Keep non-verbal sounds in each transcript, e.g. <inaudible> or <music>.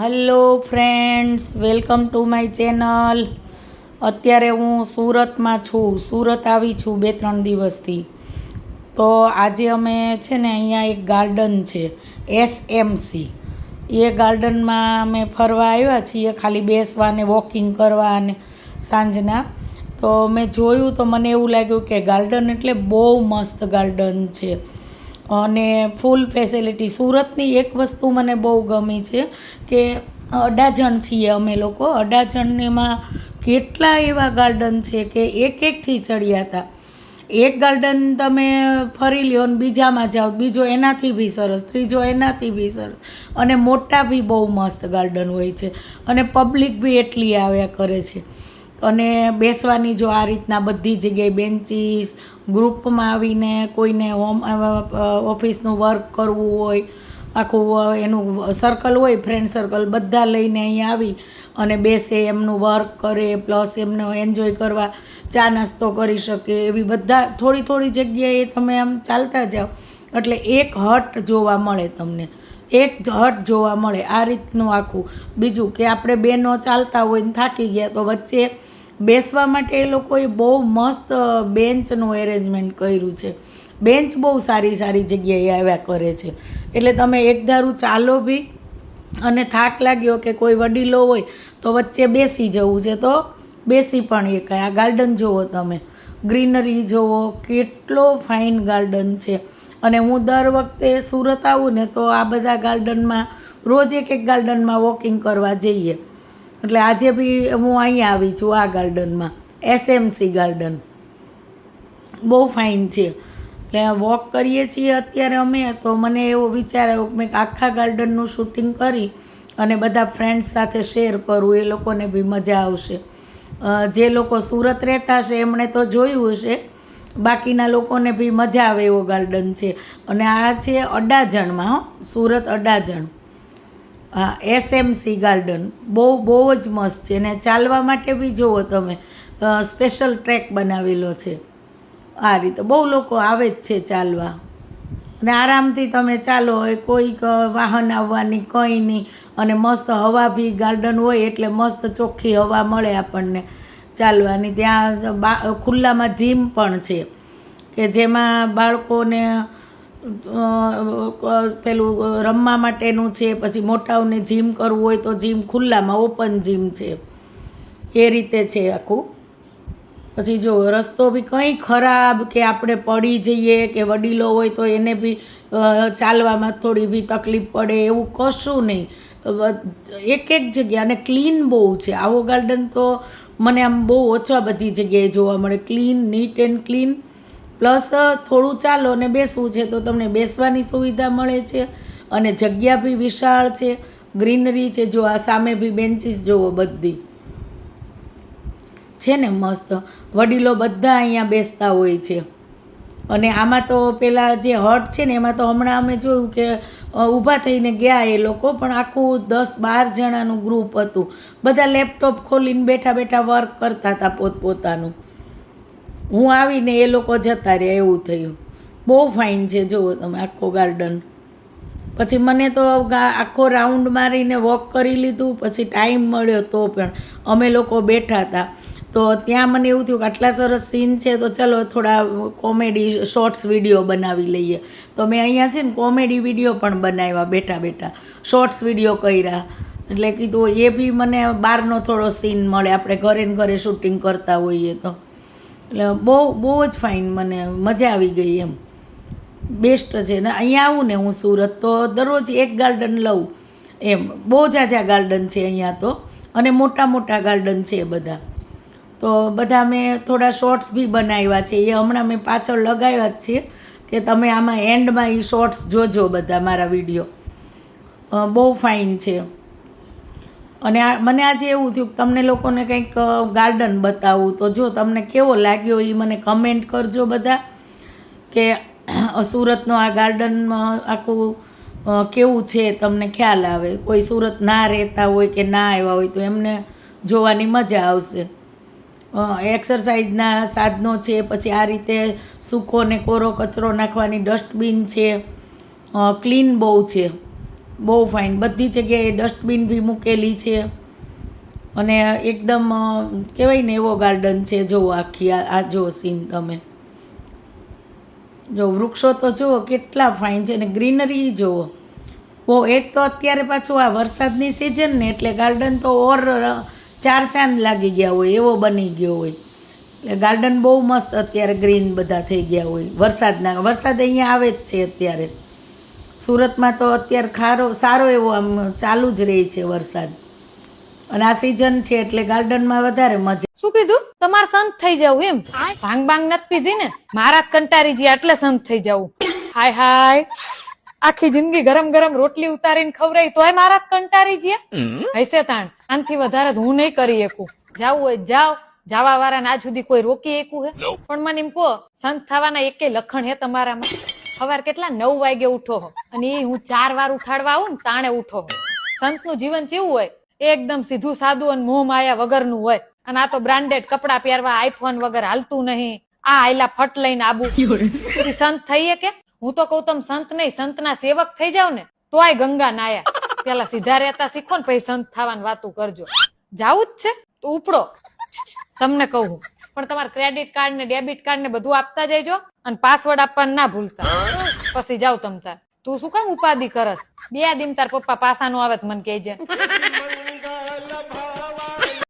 Hello friends welcome to my channel અત્યારે હું સુરતમાં છું. સુરત આવી છું બે ત્રણ દિવસથી. તો આજે અમે છે ને અહીંયા એક ગાર્ડન છે એસએમસી એ ગાર્ડનમાં અમે ફરવા આવ્યા છીએ, ખાલી બેસવા ને વોકિંગ કરવા અને સાંજના. તો મેં જોયું તો મને એવું લાગ્યું કે ગાર્ડન એટલે બહુ મસ્ત ગાર્ડન છે. અને ફૂલ ફેસિલિટી સુરતની એક વસ્તુ મને બહુ ગમી છે કે અડાજણ છીએ અમે લોકો. અડાજણમાં કેટલા એવા ગાર્ડન છે કે એક એકથી ચડ્યા હતા. એક ગાર્ડન તમે ફરી લ્યો ને બીજામાં જાઓ, બીજો એનાથી બી સરસ, ત્રીજો એનાથી બી સરસ. અને મોટા બી બહુ મસ્ત ગાર્ડન હોય છે. અને પબ્લિક બી એટલી આવ્યા કરે છે. અને બેસવાની જો આ રીતના બધી જગ્યાએ બેન્ચીસ, ગ્રુપમાં આવીને કોઈને હોમ ઓફિસનું વર્ક કરવું હોય, આખું એનું સર્કલ હોય ફ્રેન્ડ સર્કલ બધા લઈને અહીંયા આવી અને બેસે, એમનું વર્ક કરે પ્લસ એમનો એન્જોય કરવા, ચા નાસ્તો કરી શકે, એવી બધા થોડી થોડી જગ્યાએ તમે આમ ચાલતા જાઓ. એટલે એક હટ જોવા મળે તમને. એક જ હટ જોવા મળે આ રીતનું આખું. બીજું કે આપણે બેનો ચાલતા હોય ને થાકી ગયા તો વચ્ચે બેસવા માટે એ લોકોએ બહુ મસ્ત બેન્ચનું એરેન્જમેન્ટ કર્યું છે. બેન્ચ બહુ સારી સારી જગ્યાએ આવ્યા કરે છે. એટલે તમે એક ધારું ચાલો બી અને થાક લાગ્યો કે કોઈ વડીલો હોય તો વચ્ચે બેસી જવું છે. તો બેસી પણ એ આ ગાર્ડન જુઓ તમે. ગ્રીનરી જુઓ કેટલો ફાઇન ગાર્ડન છે. અને હું દર વખતે સુરત આવું ને તો આ બધા ગાર્ડનમાં, રોજ એક એક ગાર્ડનમાં વોકિંગ કરવા જઈએ. એટલે આજે બી હું અહીંયા આવી છું આ ગાર્ડનમાં એસએમસી ગાર્ડન. બહુ ફાઇન છે. એટલે વોક કરીએ છીએ અત્યારે અમે, તો મને એવો વિચાર આવ્યો કે મેં આખા ગાર્ડનનું શૂટિંગ કરી અને બધા ફ્રેન્ડ્સ સાથે શેર કરું, એ લોકોને બી મજા આવશે. જે લોકો સુરત રહેતા હશે, એમણે તો જોયું હશે. બાકીના લોકોને બી મજા આવે એવો ગાર્ડન છે. અને આ છે અડાજણમાં, હો. સુરત અડાજણ. એસએમસી ગાર્ડન બહુ બહુ જ મસ્ત છે. ને ચાલવા માટે બી જુઓ તમે. સ્પેશિયલ ટ્રેક બનાવેલો છે. આ રીતે. બહુ લોકો આવે જ છે ચાલવા. અને આરામથી તમે ચાલો. એ કોઈક વાહન આવવાની કંઈ નહીં. અને મસ્ત હવા બી ગાર્ડન હોય એટલે મસ્ત ચોખ્ખી હવા મળે આપણને ચાલવાની. ત્યાં બા, ખુલ્લામાં જીમ પણ છે. કે જેમાં બાળકોને પેલું રમવા માટેનું છે, પછી મોટાઓને જીમ કરવું હોય તો જીમ ખુલ્લામાં ઓપન જીમ છે. એ રીતે છે આખું. પછી જો રસ્તો બી કંઈ ખરાબ કે આપણે પડી જઈએ કે વડીલો હોય તો એને બી ચાલવામાં થોડી બી તકલીફ પડે એવું કશું નહીં. એક એક જગ્યા અને ક્લીન બહુ છે. આવો ગાર્ડન તો મને આમ બહુ ઓછા બધી જગ્યાએ જોવા મળે. Clean neat and clean plus થોડું ચાલો ને બેસવું છે, તો તમને બેસવાની સુવિધા મળે છે અને જગ્યા બી વિશાળ છે, ગ્રીનરી છે, જો આ સામે બી બેન્ચીસ જુઓ બધી. છે ને મસ્ત, વડીલો બધા અહીંયા બેસતા હોય છે. અને આમાં તો પેલા જે હટ છે ને, એમાં તો હમણાં અમે જોયું કે ઊભા થઈને ગયા એ લોકો, પણ આખું દસ બાર જણાનું ગ્રુપ હતું. બધા લેપટોપ ખોલીને બેઠા બેઠા વર્ક કરતા હતા પોતપોતાનું. હું આવીને એ લોકો જતા રહ્યા, એવું થયું. બહુ ફાઇન છે, જુઓ તમે આખો ગાર્ડન પછી મને તો આખો રાઉન્ડ મારીને વોક કરી લીધું, પછી ટાઈમ મળ્યો તો પણ. અમે લોકો બેઠા હતા. તો ત્યાં મને એવું થયું કે આટલા સરસ સીન છે, તો ચલો થોડા કોમેડી શોર્ટ્સ વીડિયો બનાવી લઈએ. તો મેં અહીંયા છે ને કોમેડી વીડિયો પણ બનાવ્યા બેઠા બેઠા. શોર્ટ્સ વીડિયો કર્યા. એટલે કીધું એ બી મને બહારનો થોડો સીન મળે. આપણે ઘરે ને ઘરે શૂટિંગ કરતા હોઈએ તો. એટલે બહુ બહુ જ ફાઇન મને મજા આવી ગઈ એમ. બેસ્ટ છે. ને અહીંયા આવું ને હું સુરત તો દરરોજ એક ગાર્ડન લઉં એમ. બહુ જાજા ગાર્ડન છે અહીંયા તો. અને મોટા મોટા ગાર્ડન છે બધા. તો બધા મેં થોડા શોર્ટ્સ બી બનાવ્યા છે. એ હમણાં મેં પાછળ લગાવ્યા જ છે કે તમે આમાં એન્ડમાં એ શોર્ટ્સ જોજો બધા મારા વીડિયો બહુ ફાઇન છે. અને આ મને આજે એવું થયું તમને લોકોને કંઈક ગાર્ડન બતાવું. તો જો તમને કેવો લાગ્યો એ મને કમેન્ટ કરજો બધા કે સુરતનો આ ગાર્ડન આખું કેવું છે? તમને ખ્યાલ આવે. કોઈ સુરત ના રહેતા હોય કે ના આવ્યા હોય તો એમને જોવાની મજા આવશે. એક્સરસાઇઝના સાધનો છે, પછી આ રીતે સૂકો ને કોરો કચરો નાખવાની ડસ્ટબિન છે ક્લીન બહુ છે. બહુ ફાઇન બધી જગ્યાએ ડસ્ટબિન બી મૂકેલી છે. અને એકદમ કહેવાય ને એવો ગાર્ડન છે. જો આખી આ જો સીન તમે. જો વૃક્ષો તો જુઓ, કેટલા ફાઇન છે. ને ગ્રીનરી જુઓ. બહુ, એક તો અત્યારે પાછું આ વરસાદની સિઝન ને એટલે ગાર્ડન તો ઓર ચાર ચાંદ લાગી ગયા હોય, એવો બની ગયો હોય. એટલે ગાર્ડન બહુ મસ્ત અત્યારે ગ્રીન બધા થઈ ગયા હોય. વરસાદના, વરસાદ અહીંયા આવે જ છે અત્યારે. સુરતમાં તો અત્યારે ખારો સારો એવો આમ ચાલુ જ રહે છે વરસાદ. અને આ સિઝન છે એટલે ગાર્ડનમાં વધારે મજા શું કીધું? તમારે સંત થઈ જવું એમ? ભાંગ ભાંગ નથી પીધી ને? મારા કંટારી ગયા એટલે સંત થઈ જવું. હાય હાય. આખી જિંદગી ગરમ ગરમ રોટલી ઉતારીને ખવડાવી તોય મારા કંટારી ગયા. હૈસે તાણ. આનથી વધારે હું નહીં કરી શકું. જાવું હોય જાવ જાવા વાળાને આજ સુધી કોઈ રોકી શકું હે? પણ મને એમ કહો સંત થવાના એકે લખણ હે તમારામાં? સવાર કેટલા? નવ વાગે ઉઠો હો. અને એ હું ચાર વાર ઉઠાડવા આવું ને તાણે ઉઠો હો. સંતનું જીવન કેવું હોય? એકદમ સીધું સાદું અને મોહ માયા વગરનું હોય. અને આ તો બ્રાન્ડેડ કપડા પહેરવા આઈફોન વગર હાલતું નહીં. આ આયલા ફટ લઈને આબુ. <laughs> સંત થઈએ કે હું તો કઉ તમે સંત નહીં સંતના સેવક થઈ જાવ ને તોય ગંગા નાયા. પેલા સીધા રહેતા શીખો ને પછી સંત થવાની વાતું કરજો. જાવું જ છે. તો ઉપડો. તમને કહું પણ તમારે ક્રેડિટ કાર્ડ ને ડેબિટ કાર્ડ ને બધું આપતા જઈજો. અને પાસવર્ડ આપવાનું ના ભૂલતા પછી જાવ તમ તાર તું શું કામ ઉપાધિ કરસ બે દિન તાર પપ્પા પાસાનું આવે તો મને કહેજે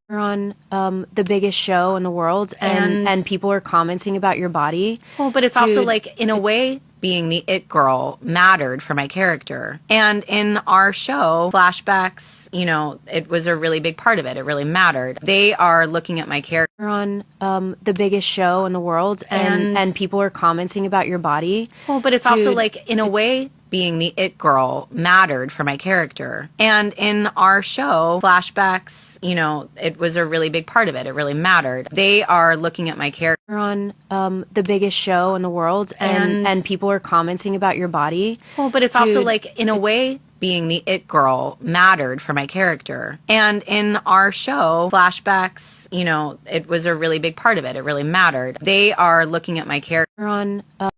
You're on um, the biggest show in the world and, And- and people are commenting about your body. Well, but it's also Dude, like, in a it's- way, being the it girl mattered for my character. And in our show, flashbacks, you know, it was a really big part of it. It really mattered. They are looking at my character. You're on um, the biggest show in the world and, And- and people are commenting about your body. Well, but it's also like, in a way, being the it girl mattered for my character. And in our show, flashbacks, you know, it was a really big part of it. It really mattered. They are looking at my character. You're on um, the biggest show in the world and, And- and people are commenting about your body. Well, but it's also like, in a way, being the it girl mattered for my character. And in our show, flashbacks, you know, it was a really big part of it. It really mattered. They are looking at my character. On uh,